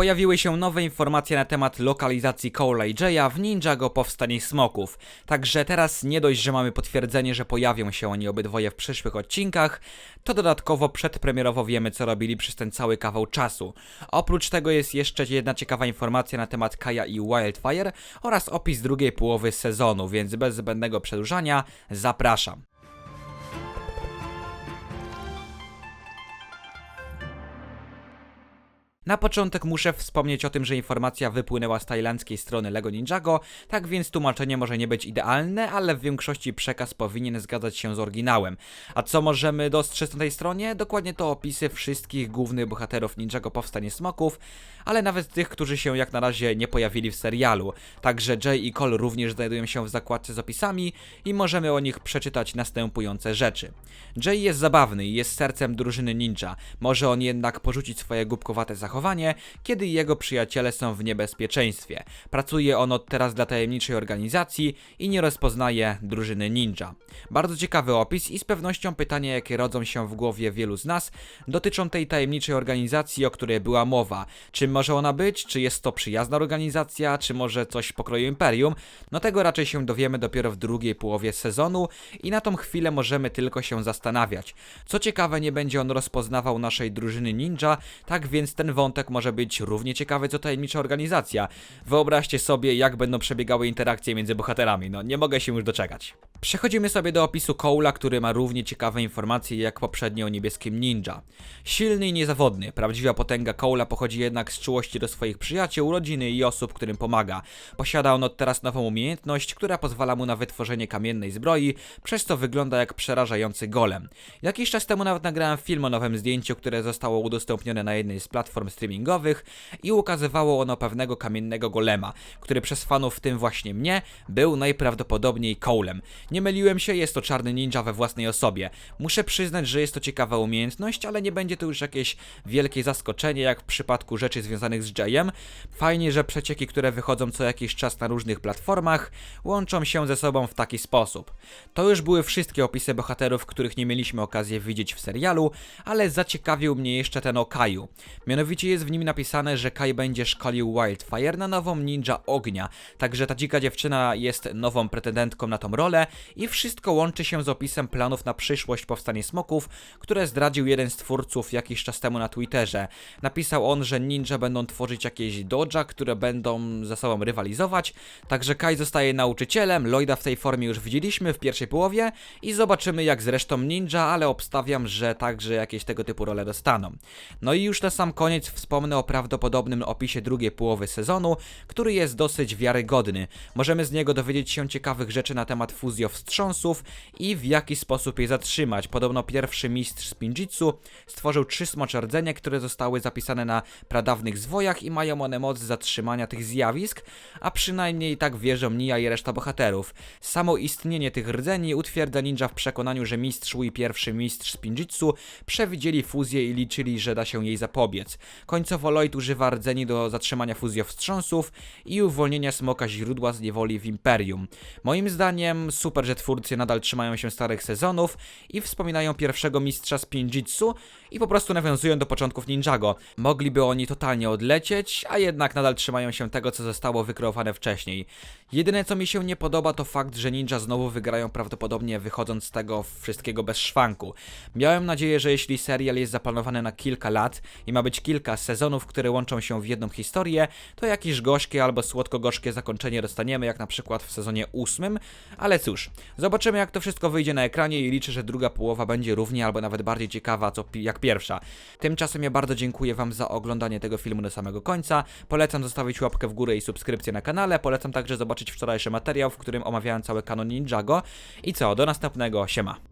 Pojawiły się nowe informacje na temat lokalizacji Cole'a i Jaya w Ninjago Powstanie Smoków. Także teraz nie dość, że mamy potwierdzenie, że pojawią się oni obydwoje w przyszłych odcinkach, to dodatkowo przedpremierowo wiemy, co robili przez ten cały kawał czasu. Oprócz tego jest jeszcze jedna ciekawa informacja na temat Kaja i Wildfire oraz opis drugiej połowy sezonu, więc bez zbędnego przedłużania zapraszam. Na początek muszę wspomnieć o tym, że informacja wypłynęła z tajlandzkiej strony LEGO Ninjago, tak więc tłumaczenie może nie być idealne, ale w większości przekaz powinien zgadzać się z oryginałem. A co możemy dostrzec na tej stronie? Dokładnie to opisy wszystkich głównych bohaterów Ninjago Powstanie Smoków, ale nawet tych, którzy się jak na razie nie pojawili w serialu. Także Jay i Cole również znajdują się w zakładce z opisami i możemy o nich przeczytać następujące rzeczy. Jay jest zabawny i jest sercem drużyny ninja. Może on jednak porzucić swoje głupkowate zachowanie, kiedy jego przyjaciele są w niebezpieczeństwie. Pracuje on od teraz dla tajemniczej organizacji i nie rozpoznaje drużyny ninja. Bardzo ciekawy opis i z pewnością pytania, jakie rodzą się w głowie wielu z nas, dotyczą tej tajemniczej organizacji, o której była mowa. Czym może ona być? Czy jest to przyjazna organizacja? Czy może coś pokroju Imperium? No tego raczej się dowiemy dopiero w drugiej połowie sezonu i na tą chwilę możemy tylko się zastanawiać. Co ciekawe, nie będzie on rozpoznawał naszej drużyny ninja, tak więc ten wątek może być równie ciekawy co tajemnicza organizacja. Wyobraźcie sobie, jak będą przebiegały interakcje między bohaterami. No, nie mogę się już doczekać. Przechodzimy sobie do opisu Cole'a, który ma równie ciekawe informacje jak poprzednio o niebieskim ninja. Silny i niezawodny, prawdziwa potęga Cole'a pochodzi jednak z czułości do swoich przyjaciół, rodziny i osób, którym pomaga. Posiada on od teraz nową umiejętność, która pozwala mu na wytworzenie kamiennej zbroi, przez co wygląda jak przerażający golem. Jakiś czas temu nawet nagrałem film o nowym zdjęciu, które zostało udostępnione na jednej z platform streamingowych i ukazywało ono pewnego kamiennego golema, który przez fanów, w tym właśnie mnie, był najprawdopodobniej Cole'em. Nie myliłem się, jest to czarny ninja we własnej osobie. Muszę przyznać, że jest to ciekawa umiejętność, ale nie będzie to już jakieś wielkie zaskoczenie, jak w przypadku rzeczy związanych z Jayem. Fajnie, że przecieki, które wychodzą co jakiś czas na różnych platformach, łączą się ze sobą w taki sposób. To już były wszystkie opisy bohaterów, których nie mieliśmy okazji widzieć w serialu, ale zaciekawił mnie jeszcze ten o Kaju. Jest w nim napisane, że Kai będzie szkolił Wildfire na nową ninja ognia, także ta dzika dziewczyna jest nową pretendentką na tą rolę i wszystko łączy się z opisem planów na przyszłość Powstanie Smoków, które zdradził jeden z twórców jakiś czas temu na Twitterze. Napisał on, że ninja będą tworzyć jakieś doja, które będą ze sobą rywalizować, także Kai zostaje nauczycielem, Lloyda w tej formie już widzieliśmy w pierwszej połowie i zobaczymy jak z resztą ninja, ale obstawiam, że także jakieś tego typu role dostaną. No i już na sam koniec wspomnę o prawdopodobnym opisie drugiej połowy sezonu, który jest dosyć wiarygodny. Możemy z niego dowiedzieć się ciekawych rzeczy na temat fuzji wstrząsów i w jaki sposób je zatrzymać. Podobno pierwszy mistrz Spinjitzu stworzył trzy smocze rdzenie, które zostały zapisane na pradawnych zwojach i mają one moc zatrzymania tych zjawisk, a przynajmniej tak wierzą Nia i reszta bohaterów. Samo istnienie tych rdzeni utwierdza ninja w przekonaniu, że mistrz i pierwszy mistrz Spinjitzu przewidzieli fuzję i liczyli, że da się jej zapobiec. Końcowo Lloyd używa rdzeni do zatrzymania fuzjowstrząsów i uwolnienia smoka źródła z niewoli w Imperium. Moim zdaniem super, że twórcy nadal trzymają się starych sezonów i wspominają pierwszego mistrza Spinjitzu i po prostu nawiązują do początków Ninjago. Mogliby oni totalnie odlecieć, a jednak nadal trzymają się tego, co zostało wykreowane wcześniej. Jedyne co mi się nie podoba to fakt, że ninja znowu wygrają prawdopodobnie wychodząc z tego wszystkiego bez szwanku. Miałem nadzieję, że jeśli serial jest zaplanowany na kilka lat i ma być kilka sezonów, które łączą się w jedną historię, to jakieś gorzkie albo słodko-gorzkie zakończenie dostaniemy, jak na przykład w sezonie ósmym, ale cóż, zobaczymy jak to wszystko wyjdzie na ekranie i liczę, że druga połowa będzie równie albo nawet bardziej ciekawa co jak pierwsza. Tymczasem ja bardzo dziękuję Wam za oglądanie tego filmu do samego końca. Polecam zostawić łapkę w górę i subskrypcję na kanale. Polecam także zobaczyć wczorajszy materiał, w którym omawiałem cały kanon Ninjago. I co, do następnego, siema.